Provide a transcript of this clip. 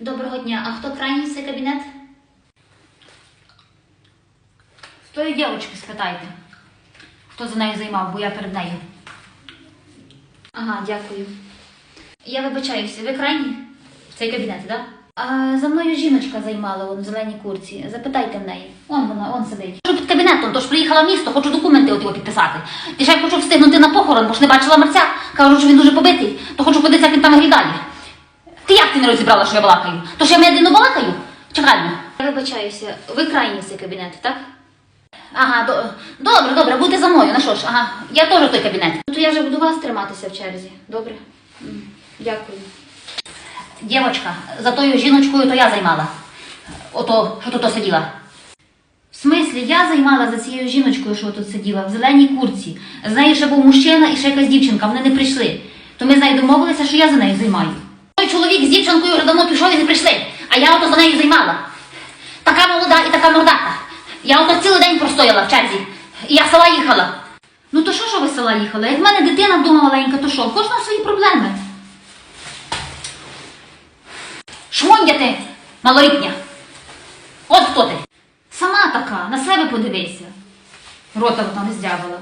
Доброго дня. А хто крайній цей кабінет? З тої дівчинки спитайте. Хто за нею займав, бо я перед нею. Ага, дякую. Я вибачаюся, ви крайні? В цей кабінет, так? А за мною жіночка займала в зеленій курці. Запитайте в неї. Он вона, он сидить. Кажу під кабінетом, тож приїхала в місто, хочу документи от його підписати. І ще хочу встигнути на похорон, бо ж не бачила мерця. Кажу, що він дуже побитий, то хочу подивитися, як він там виглядає. Ти не розібрала, що я балакаю? То що я медленно балакаю? Чи правильно? Я вибачаюся, ви крайній цей кабінет, так? Ага, до... добре, добре, будьте за мною. Ну що ж, ага, я теж в той кабінет. Ну, То я вже буду вас триматися в черзі. Добре? Дякую. Дівочка, за тою жіночкою то я займала. Ото, що тут сиділа. В смислі, я займала за цією жіночкою, що тут сиділа, в зеленій курці. З нею ще був мужчина і ще якась дівчинка, вони не прийшли. То ми з нею домовилися, що я за нею займаю. Чоловік з дівчинкою вже давно пішов і не прийшли, а я ото за нею займала. Така молода і така мордата. Я ото цілий день простояла в черзі. І я села їхала. Ну то що, що ви села їхали? Як в мене дитина вдома маленька, то що? В Кожного свої проблеми. Шмондя ти, малолітня. От хто ти. Сама така, на себе подивися. Рота вона не здябала.